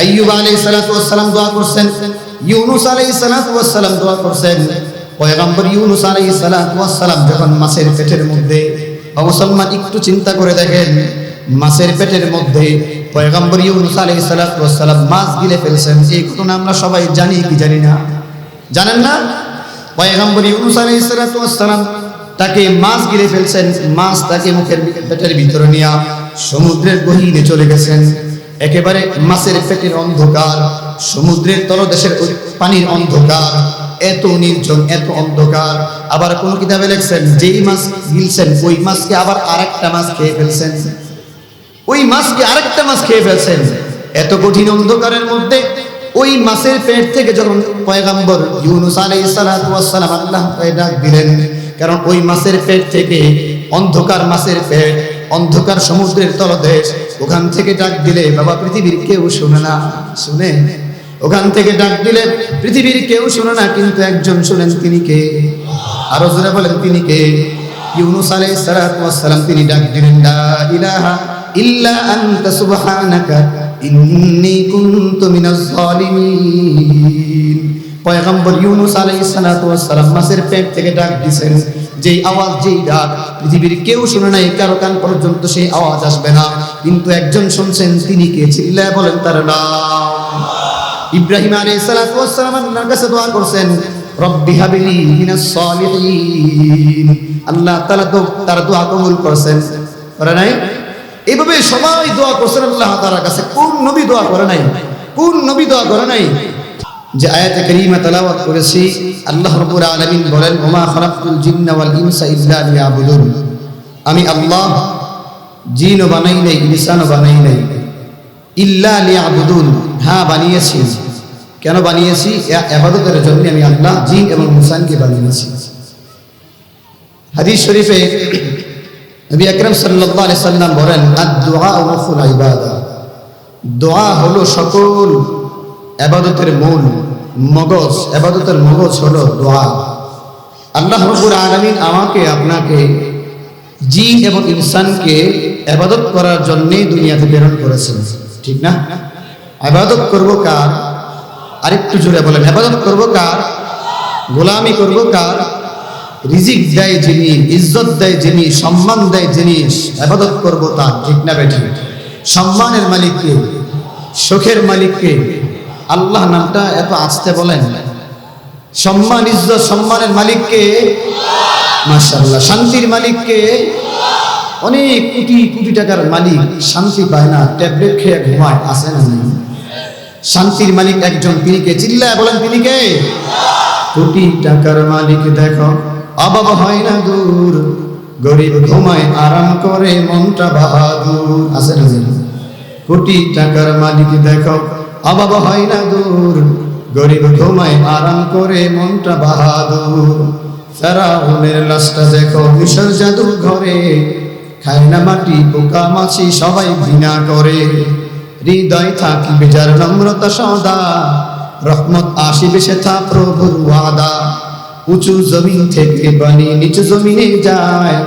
আইয়ুব আলাইহিস সালাতু ওয়াস সালাম দোয়া করছেন, ইউনুস আলাইহিস সালাতু ওয়াস সালাম দোয়া করছেন। পয়গম্বর ইউনুস আলাইহিস সালাতু ওয়াস সালাম যখন মাছের পেটের মধ্যে মুসলমান একটু চিন্তা করে দেখেন, মাছের পেটের মধ্যে পয়গম্বর ইউনুস আলাইহিস সালাতু ওয়াস সালাম মাছ গিলে ফেলছেন। এই ঘটনা আমরা সবাই জানি কি জানি না। জানেন না? পয়গম্বর ইউনুস আলাইহিস সালাতু সালাম তাকে মাছ গিলে ফেলছেন, মাছ তাকে মুখের পেটের ভিতরে নিয়ে সমুদ্রের গহীনে চলে গেছেন। একেবারে মাছের পেটের অন্ধকার, সমুদ্রের তলদেশের পানির অন্ধকার, এত নির্জন, এত অন্ধকার। আবার কোন কিতাবে লেখছেন, যেই মাছ গিলছেন, ওই মাছকে আবার আরেকটা মাছ খেয়ে ফেলছেন। ওই মাছকে আরেকটা মাছ খেয়ে ফেলছেন। এত কঠিন অন্ধকারের মধ্যে ওই মাছের পেট থেকে যখন পয়গাম্বর ইউনুস আলাইহিস সালাম আল্লাহ ডাক দিলেন, কারণ ওই মাছের পেট থেকে অন্ধকার মাছের পেট অন্ধকার সমুদ্রের তলদেশ, ওখান থেকে ডাক দিলে, বাবা, পৃথিবীর কেউ শুনে না। শুনে। ওখান থেকে ডাক দিলে, পৃথিবীর কেউ শুনে না, কিন্তু একজন শুনেন তিনি কে? আরও জোরে বলেন, তিনি কে? ইউনুস আলাইহিস সালাম, তিনি ডাক দিলেন, লা ইলাহা ইল্লা আনতা, সুবহানাকা, ইন্নী কুনতু মিনাজ জালিমিন পয়গম্বর ইউনুস আলাইহিস সালাতু ওয়াস সালাম মাছের পেট থেকে ডাক দিছেন যেই আওয়াজ, যেই ডাক, পৃথিবীর কেউ শুনে নাই, কারও কান পর্যন্ত সেই আওয়াজ আসবে না। কিন্তু একজন শুনছেন, তিনি কে? চিল্লায় বলেন, তার নাম। ইব্রাহিম আলাইহিস সালাতু ওয়াস সালাম আল্লাহর কাছে দোয়া করছেন, রব্বি হাবিলি মিনাস সালিহিন। আল্লাহ তাআলা তো, তার দোয়া কবুল করছেন। করে নাই? এইভাবে সবাই দোয়া করছেন, আল্লাহ তাআলার কাছে। কোন নবী দোয়া করে নাই? কোন নবী দোয়া করে নাই? যে আয়াতে কারিমা তেলাওয়াত করেছি, আল্লাহ রাব্বুল আলামিন বলেন, ওমা খালাকতুল জিন্না ওয়াল ইনসা ইল্লা লিয়াবুদুন। আমি আল্লাহ জিনও বানাই নাই ইনসানও বানাই নাই, ইল্লা লিয়াবুদুন। হ্যাঁ বানিয়েছি। কেন বানিয়েছি? আবাদতের জন্য আমি আল্লাহ, জিন এবং ইনসানকে বানিয়েছি। হাদিস শরীফে নবী আকরাম সাল্লাল্লাহু আলাইহি সাল্লাম বলেন, আদ-দুআ মুখুল ইবাদা। দোয়া হলো সকল আবাদতের মূল মগজ আবাদতের মগজ হলো দোয়া। আল্লাহ রব্বুল আলামিন আমাকে, আপনাকে, জিন এবং ইনসানকে আবাদত করার জন্যই দুনিয়াতে প্রেরণ করেছেন। ঠিক না? আবাদত করব কার? আরেকটু জোরে বলেন আবাদত করব কার? গোলামি করব কার? রিজিক দেয় যিনি, ইজ্জত দেয় যিনি, সম্মান দেয় যিনি আবাদত করব তার। ঠিক না বেঠিক সম্মানের মালিককে সুখের মালিককে আল্লাহ নামটা এত আসতে বলেন। সম্মান, ইজ্জত, সম্মানের মালিককে মাশাআল্লাহ, শান্তির মালিককে অনেক কোটি কোটি টাকার মালিক শান্তি পায় না, ট্যাবলেট খেয়ে ঘুমায় আসে না শান্তির মালিক একজন, তিনি কে? চিল্লায় বলেন, তিনি কে? কোটি টাকার মালিক, দেখো, অভাব হয় না দূর, গরিব ঘুমায়, আরাম করে, মনটা বাহাদুর, আছে না? কোটি টাকার মালিক, দেখো অভাব হয় না দূর। গরিব ঘুমায় আরাম করে মনটা বাহাদুর। ফেরাউনের লাশটা দেখো মিশর জাদুর ঘরে। খায় না মাটি, পোকা মাছি সবাই ঘৃণা করে। হৃদয় থাকিবে যার নম্রতা সদা। রহমত আসিবে সেথা প্রভুর ওয়াদা। উঁচু জমিন থেকে বানি নিচু জমিনে যায়।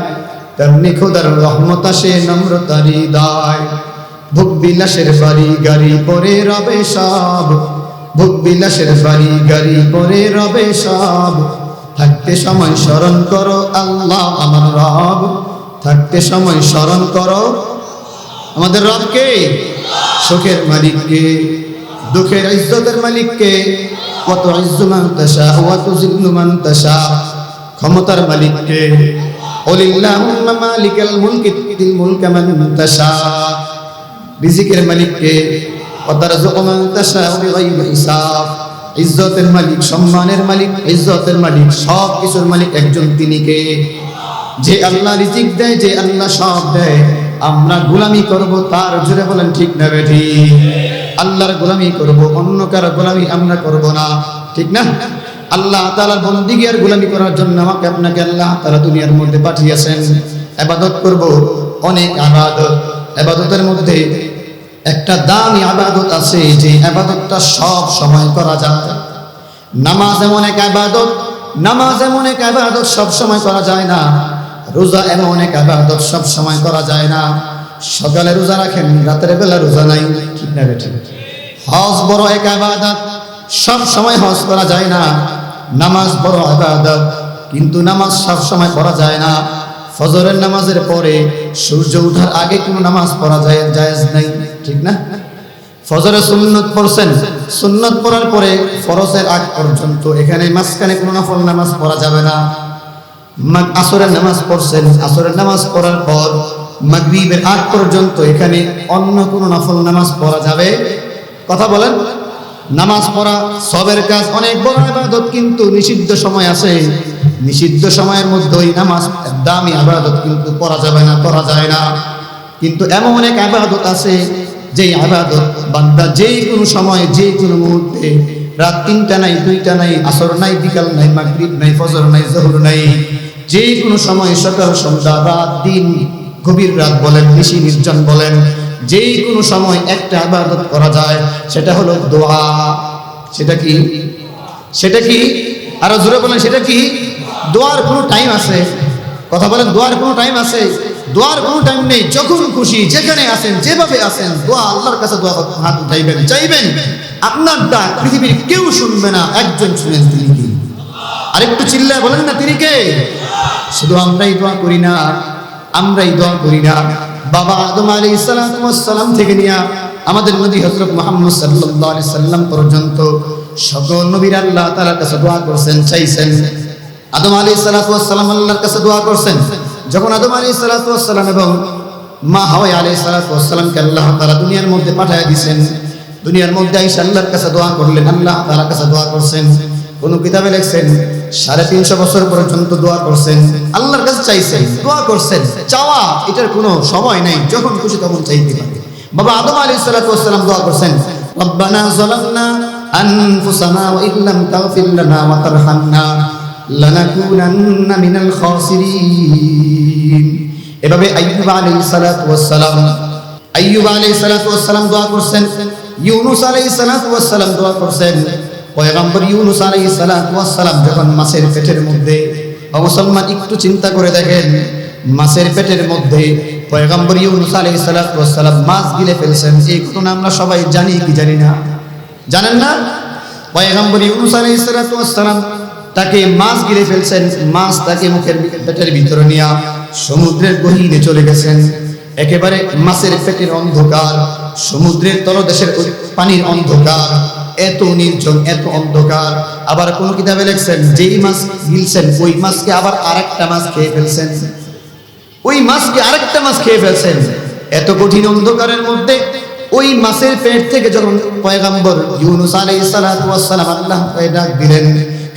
তেমনি খোদার রহমত আসে নম্রতা হৃদয়। ভোগ বিলাসের বাড়ি, গাড়ি পরে রবে সব। ভোগ বিলাসের বাড়ি, গাড়ি পরে রবে সব। থাকতে সময় স্মরণ করো আল্লাহ আমার রব। থাকতে সময় স্মরণ করো আমাদের রবকে, সুখের মালিককে, দুঃখের ইজ্জতের মালিককে। কত ইজ্জুমান তাশা ওয়া তুজিল্লু মান তাশা, ক্ষমতার মালিককে। ওলিল্লাহুম্মা মালিকাল মুলকি তুতিল মুলকা মান তাশা। রিজিকের মালিককে ইজ্জতের মালিক, সম্মানের মালিক, ইজ্জতের মালিক সব কিছুর মালিক একজন তিনি কে? যে আল্লাহ রিজিক দেয়, যে আল্লাহ সব দেয়, আমরা গোলামি করব, তার জুড়ে বলেন ঠিক না বেঠি? আল্লাহর গোলামি করব, অন্য কারও গোলামি আমরা করব না, ঠিক না? আল্লাহ তাআলার বন্দিগি আর গোলামি করার জন্য আমাকে আপনাকে আল্লাহ তাআলা দুনিয়ার মধ্যে পাঠিয়েছেন। ইবাদত করব, অনেক ইবাদত ইবাদতের মধ্যে একটা দামি আবাদত আছে যে আবাদতটা সব সময় করা যায়। নামাজ এমন এক আবাদত নামাজ এমন এক আবাদত সব সময় করা যায় না। রোজা এমন এক আবাদত সব সময় করা যায় না। সকালে রোজা রাখেন, রাতের বেলা রোজা নাই, ঠিক না ঠিক? হজ বড় এক আবাদত সব সময় হজ করা যায় না। নামাজ বড় আবাদত কিন্তু নামাজ সব সময় পড়া যায় না। ফজরের নামাজের পরে সূর্য ওঠার আগে কোনো নামাজ পড়া যায় জায়েজ নাই, ঠিক না? ফজরে সুন্নত পড়ছেন। সুন্নত পড়ার পরে ফরজের আগ পর্যন্ত এখানে মাঝখানে কোনো নফল নামাজ পড়া যাবে না। আসরের নামাজ পড়ছেন। আসরের নামাজ পড়ার পর মাগরিবের আগ পর্যন্ত এখানে অন্য কোনো নফল নামাজ পড়া যাবে। কথা বলেন? নামাজ পড়া, সবের কাজ, অনেক বড় ইবাদত কিন্তু নিষিদ্ধ সময় আছে। নিষিদ্ধ সময়ের মধ্যে ওই নামাজ দামি আবাদত কিন্তু পড়া যাবে না, করা যায় না। কিন্তু এমন অনেক আবাদত আছে যে আবাদত বান্দা যে কোনো সময় যে কোনো মুহূর্তে, রাত তিনটা নাই, দুইটা নাই, আসর নাই, বিকাল নাই, মাগরিব নাই, ফজর নাই, জহর নাই যে কোনো সময় সকাল, সন্ধ্যা, রাত, দিন, গভীর রাত বলেন নিশি নির্জন বলেন যে কোনো সময় একটা আবাদত করা যায়, সেটা হলো দোয়া। সেটা কি? সেটা কি? আরও জোরে বলেন, সেটা কি? দোয়ার কোনো টাইম আছে? কথা বলেন, দোয়ার কোনো টাইম আছে? দোয়ার কোনো টাইম নেই। যখন খুশি, যেখানে আসেন যেভাবে আসেন দোয়া আল্লাহর কাছে দোয়া হাত উঠাইবেন, চাইবেন। আপনার ডাক পৃথিবীর কেউ শুনবে না, একজন শুনেন তিনি কি? আরেকটু চিল্লায় বলেন না তিনি কে? শুধু আমরাই দোয়া করি না, আমরাই দোয়া করি না। বাবা আদম আলী সালাম থেকে নিয়ে আমাদের নবী হজরত মোহাম্মদ সাল্লাহ আলি সাল্লাম পর্যন্ত সকল নবীর আল্লাহ তালার কাছে দোয়া করছেন, চাইছেন। আদম আলী সালাতাম আল্লাহর কাছে দোয়া করছেন। যখন আদম আলী সালাতাম এবং মা হাওয়াই আলী সালাতামকে আল্লাহ তারা দুনিয়ার মধ্যে পাঠায় দিছেন, দুনিয়ার মধ্যে আইসা আল্লাহর কাছে দোয়া করলেন, আল্লাহ তালার কাছে দোয়া করছেন। কোন কিতাবে লেখছেন সাড়ে তিনশো বছর পর্যন্ত দোয়া করছেন, আল্লাহর কাছে চাইছেন, দোয়া করছেন, চাওয়া, এটার কোনো সময় নাই, যখন খুশি তখন চাইতে পারে। বাবা আদম আলী সালাতাম দোয়া করছেন, রব্বানা যালামনা আনফুসানা ওয়া ইল্লাম তাগফির লানা ওয়া তারহামনা লানাকুনান্না মিনাল খাসিরিন। এভাবে আইয়ুব আলাইহিস সালাতু ওয়াস সালাম, আইয়ুব আলাইহিস সালাতু ওয়াস সালাম দোয়া করছেন, ইউনুস আলাইহিস সালাতু ওয়াস সালাম দোয়া করছেন পয়গম্বর ইউনুস আলাইহিস সালাম যখন মাছের পেটের মধ্যে, ও মুসলমান একটু চিন্তা করে দেখেন, মাছের পেটের মধ্যে পয়গম্বর ইউনুস আলাইহিস সালাম মাছ গিলে ফেলছেন। এই ঘটনা আমরা সবাই জানি কি জানি না। জানেন না? পয়গম্বর ইউনুস আলাইহিস সালাম তাকে মাছ গিলে ফেলছেন। মাছ তাকে মুখের পেটের ভিতরে নিয়ে সমুদ্রের গহীনে চলে গেছেন। একেবারে মাছের পেটের অন্ধকার, সমুদ্রের তলদেশের পানির অন্ধকার। এত নির্জন, এত অন্ধকার। আবার কোন কিতাবে লেখছেন, যেই মাছ গিলছেন, ওই মাছকে আবার আরেকটা মাছ খেয়ে ফেলছেন। ওই মাছকে আরেকটা মাছ খেয়ে ফেলছেন। এত কঠিন অন্ধকারের মধ্যে ওই মাছের পেট থেকে যখন পয়গাম্বর ইউনুস আলাইহিস সালাতু ওয়াস সালাম আল্লাহ ডাক দিলেন,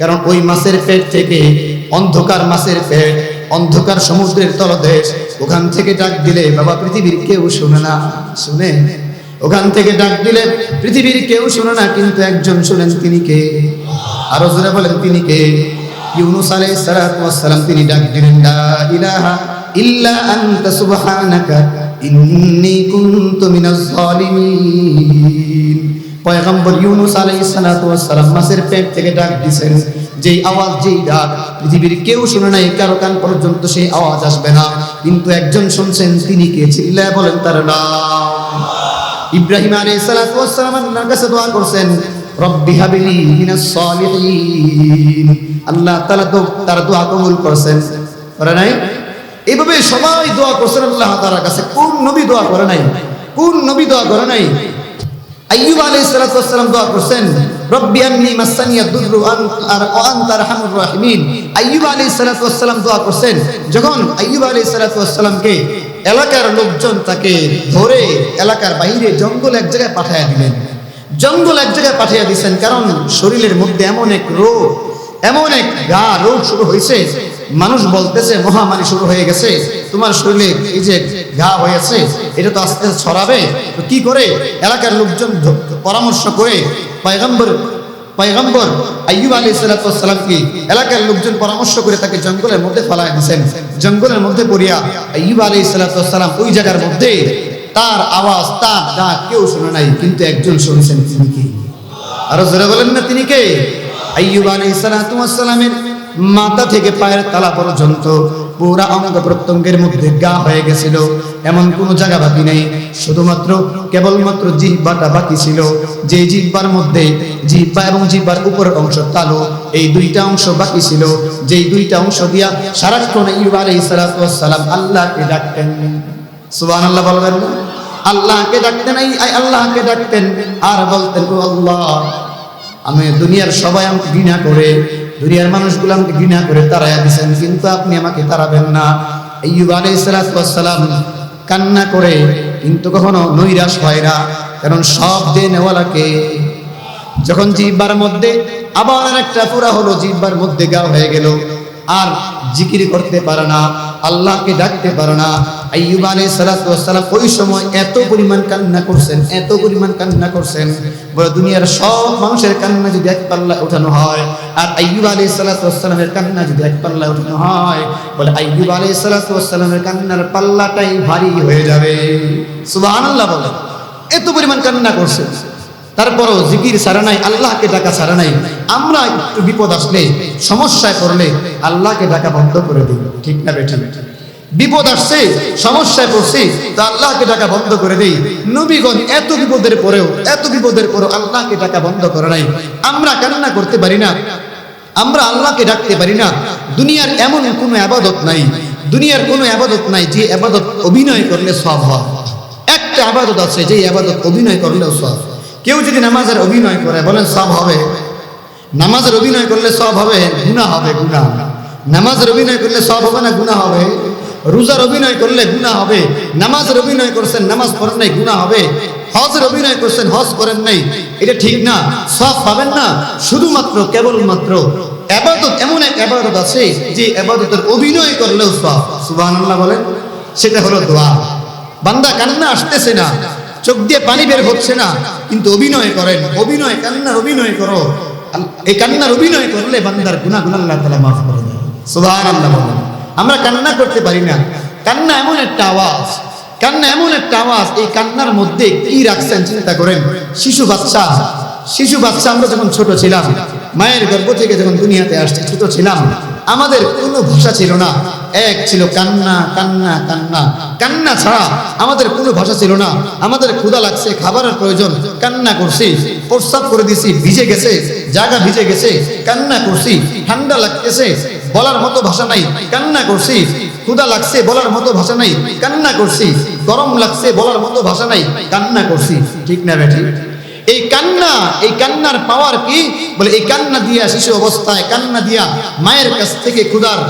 কারণ ওই মাছের পেট থেকে অন্ধকার মাছের পেট, অন্ধকার সমুদ্রের তলদেশ, ওখান থেকে ডাক দিলে, বাবা, পৃথিবীর কেউ শুনে না। শুনে ওখান থেকে ডাক দিলে পৃথিবীর কেউ শুনে না, কিন্তু একজন শুনেন তিনি কে? আরও জোরে বলেন, তিনি কে? ইউনুস আলাইহিস সালাম, তিনি ডাক দিলেন, লা ইলাহা ইল্লা আনতা সুবহানাকা, ইন্নী কুনতু মিনাজ জালিমিন। পয়গম্বর ইউনুস আলাইহিস সালাম মাছের পেট থেকে ডাক দিছেন, যেই আওয়াজ, যেই ডাক, পৃথিবীর কেউ শুনে নাই, কারও কান পর্যন্ত সেই আওয়াজ আসবে না, কিন্তু একজন শুনছেন, তিনি কে? চিল্লায় বলেন, তার নাম ইব্রাহিম আল্লাহর কাছে দোয়া করছেন, রব্বি হাবিলি মিনাস সালিহিন। আল্লাহ তাআলা তো তার দোয়া কবুল করছেন, করে নাই? এইভাবে সবাই দোয়া করছেন, আল্লাহ তাআলার কাছে। কোন নবী দোয়া করে নাই? কোন নবী দোয়া করে নাই? আইয়ুব আলাইহিস সালাতু ওয়াস সালাম দোয়া করছেন, রব্বি আন্নি মাসানিয়া দুররু আর রাহিমিন। আইয়ুব দোয়া করছেন, যখন আইয়ুব আলাইহিস সালাতু ওয়াস সালামকে এলাকার লোকজন তাকে ধরে এলাকার বাইরে জঙ্গল এক জায়গায় পাঠিয়ে দিলেন। জঙ্গল এক জায়গায় পাঠিয়ে দিয়েছেন কারণ শরীরের মধ্যে এমন এক রোগ, এমন এক গা রোগ শুরু হয়েছে। মানুষ বলতেছে, মহামারী শুরু হয়ে গেছে। তোমার শরীরে এই যে ঘা হয়েছে, এটা তো আস্তে আস্তে ছড়াবে। তো কি করে? এলাকার লোকজন পরামর্শ করে, পয়গম্বর পয়গম্বর আইব আলী সালাতামকে এলাকার লোকজন পরামর্শ করে তাকে জঙ্গলের মধ্যে ফেলায় দিয়েছেন জঙ্গলের মধ্যে পড়িয়া আইব আলী সালাতাম ওই জায়গার মধ্যে তার আওয়াজ, তার ডাক কেউ শুনে নাই, কিন্তু একজন শুনছেন তিনি কে? আরও জোরে বলেন না তিনি কে? আইব আলী সালাতামের মাথা থেকে পায়ের তালা পর্যন্ত পুরা অঙ্গ প্রত্যঙ্গের মধ্যে গা হয়ে গেছিল। এমন কোনো জায়গা বাকি নেই। শুধুমাত্র কেবলমাত্র জিহ্বাটা বাকি ছিল। যে জিহ্বার মধ্যে জিহ্বা এবং জিহ্বার উপরের অংশ তালু, এই দুইটা অংশ বাকি ছিল। যেই দুইটা অংশ দিয়া সারাক্ষণ ইউব আলাইহিস সালাম আল্লাহকে ডাকতেন। সুবহানাল্লাহ বলবেন আল্লাহকে ডাকতেন আল্লাহকে ডাকতেন। আর বলতেন, ও আল্লাহ আমি দুনিয়ার সবাই আমাকে ঘৃণা করে, দুনিয়ার মানুষগুলো আমাকে ঘৃণা করে তারাইয়া দিছেন, কিন্তু আপনি আমাকে তাড়াবেন না। ইউব আলাইহিস সালাম কান্না করে, কিন্তু কখনো নৈরাশ হয় না, কারণ সব দিয়ে নেওয়ালাকে যখন জিব্বার মধ্যে, আবার একটা পুরা হলো জিব্বার মধ্যে গা হয়ে গেল, আর জিকির করতে পারে না। আল্লাহকে ডাকতে পারো না। আইয়ুব আলাইহিস সালাতু ওয়াসসালাম ওই সময় এত পরিমাণ কান্না করছেন, এত পরিমাণ কান্না করছেন। দুনিয়ার সব মানুষের কান্না যদি এক পাল্লা উঠানো হয়, আর আইয়ুব আলাইহিস সালাতু ওয়াসসালামের কান্না যদি এক পাল্লা উঠানো হয়, বলে আইয়ুব আলাইহিস সালাতু ওয়াসসালামের কান্নার পাল্লাটাই ভারী হয়ে যাবে। সুবহানাল্লাহ বলে এত পরিমাণ কান্না করছেন। তারপরও জিকির সারা নাই, আল্লাহকে ডাকা সারা নাই। আমরা একটু বিপদ আসলে, সমস্যায় পড়লে আল্লাহকে ডাকা বন্ধ করে দিই। ঠিক না বেঠিক বিপদ আসছে, সমস্যায় পড়ছি, তো আল্লাহকে ডাকা বন্ধ করে দেই। নবীগণ এত বিপদের পরেও, এত বিপদের পরেও আল্লাহকে ডাকা বন্ধ করে নাই। আমরা কান্না করতে পারি না, আমরা আল্লাহকে ডাকতে পারি না। দুনিয়ার এমন কোনো আবাদত নাই, দুনিয়ার কোনো আবাদত নাই যে আবাদত অভিনয় করলে সব হয়। একটা আবাদত আছে যে আবাদত অভিনয় করলেও সব কেউ যদি নামাজের অভিনয় করে, বলেন সব হবে। নামাজের অভিনয় করলে সব হবে গুণা হবে গুণা নামাজের অভিনয় করলে সব হবে না গুণা হবে? রোজার অভিনয় করলে গুণা হবে। নামাজের অভিনয় করছেন, নামাজ পড়েন নাই গুণা হবে। হজের অভিনয় করছেন, হজ করেন নাই, এটা ঠিক না। সব পাবেন না, শুধুমাত্র, কেবলমাত্র আবাদত, এমন এক আবাদত আছে যে আবাদতের অভিনয় করলেও সব। সুবহানাল্লাহ বলেন, সেটা হলো দোয়া। বান্দা কান্না আসতেছে না। চোখ দিয়ে পানি বের হচ্ছে না, কিন্তু অভিনয় করেন। অভিনয়, কান্নার অভিনয় করো। এই কান্নার অভিনয় করলে বান্দার গুনাহ গুনাহ আল্লাহ তাআলা মাফ করে দেয় সুবহানাল্লাহ বলেন। আমরা কান্না করতে পারি না। কান্না এমন একটা আওয়াজ, কান্না এমন একটা আওয়াজ, এই কান্নার মধ্যে কি রাখছেন চিন্তা করেন। শিশু বাচ্চা শিশু বাচ্চা, আমরা যখন ছোট ছিলাম, মায়ের গর্ভ থেকে যখন দুনিয়াতে আসছি, ছোট ছিলাম, আমাদের কোনো ভাষা ছিল না। এক ছিল কান্না কান্না কান্না। কান্না ছাড়া আমাদের কোনো ভাষা ছিল না। আমাদের ক্ষুধা লাগছে, খাবারের প্রয়োজন। কান্না করছি প্রস্তাব করে দিছি, ভিজে গেছে, জায়গা ভিজে গেছে। কান্না করছি, ঠান্ডা লাগতেছে, বলার মতো ভাষা নাই। কান্না করছি ক্ষুদা লাগছে, বলার মতো ভাষা নাই। কান্না করছি, গরম লাগছে, বলার মতো ভাষা নাই। কান্না করছি, ঠিক না বেঠি এই কান্না, এই কান্নার পাওয়ার কি? বলে, এই কান্না দিয়া শিশু অবস্থায়, কান্না দিয়া মায়ের কাছ থেকে ক্ষুধার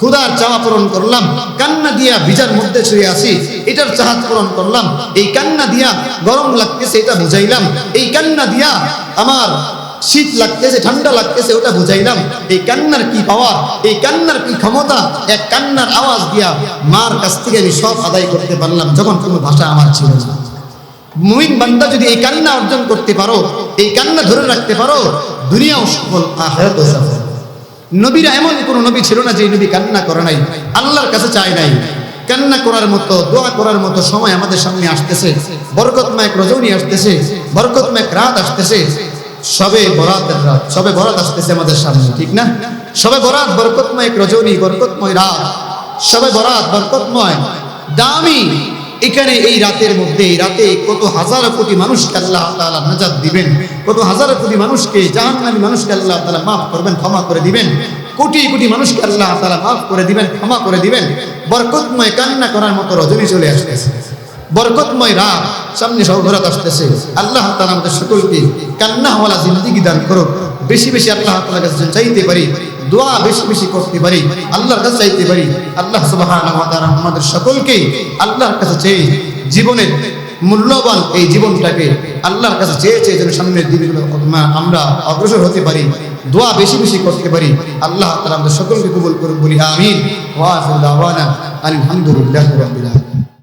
ক্ষুধার চাওয়া পূরণ করলাম, কান্না দিয়া ভিজার মধ্যে শুয়ে আসি এটার চাহাত পূরণ করলাম, এই কান্না দিয়া গরম লাগতেছে এটা বুঝাইলাম, এই কান্না দিয়া আমার শীত লাগতেছে, ঠান্ডা লাগতেছে ওটা বুঝাইলাম, এই কান্নার কি পাওয়ার, এই কান্নার কি ক্ষমতা, এক কান্নার আওয়াজ দিয়া মার কাছ থেকে আমি সব আদায় করতে পারলাম, যখন কোনো ভাষা আমার ছিল না। মুমিন বান্দা যদি এই কান্না অর্জন করতে পারো, এই কান্না ধরে রাখতে পারো, দুনিয়াও সফল, আখেরাতও সফল। নবীরা এমন কোন নবী ছিল না যে নবী কান্না করে নাই, আল্লাহর কাছে চায় নাই। কান্না করার মতো, দোয়া করার মতো সময় আমাদের সামনে আসতেছে। বরকতময় এক রজনী আসতেছে, বরকতময় এক রাত আসতেছে। সবে বরাতের রাত, সবে বরাত আসতেছে আমাদের সামনে, ঠিক না? সবে বরাত বরকতময় রজনী, বরকতময় রাত। সবে বরাত বরকতময়, দামি এখানে এই রাতের মধ্যে, এই রাতে কত হাজার কোটি মানুষকে আল্লাহ তাআলা নাজাত দিবেন, কত হাজার কোটি মানুষকে, জাহান্নামী মানুষকে আল্লাহ তালা মাফ করবেন, ক্ষমা করে দিবেন, কোটি কোটি মানুষকে আল্লাহ তাআলা মাফ করে দিবেন, ক্ষমা করে দিবেন, বরকতময় কান্না করার মতো রজনী চলে আসতেছে। বরকতময় রাত সামনে সহবরাত আসতেছে। আল্লাহ তালা আমাদের সকলকে কান্নাওয়ালা জিন্দিগি দান করুক। বেশি বেশি আল্লাহ তাআলার কাছে চাইতে পারি। দোয়া বেশি বেশি করতে পারি, আল্লাহর কাছে চাইতে পারি। আল্লাহ তাআলা আমাদের সকলকে আল্লাহর কাছে চেয়ে জীবনের মূল্যবান এই জীবনটাকে আল্লাহর কাছে চেয়ে চেয়ে যেন সামনের দিনগুলো আমরা অগ্রসর হতে পারি, দোয়া বেশি বেশি করতে পারি। আল্লাহ তাআলা আমাদের সকলকে কবুল করুন বলি আমিন। ওয়া আলহামদুলিল্লাহি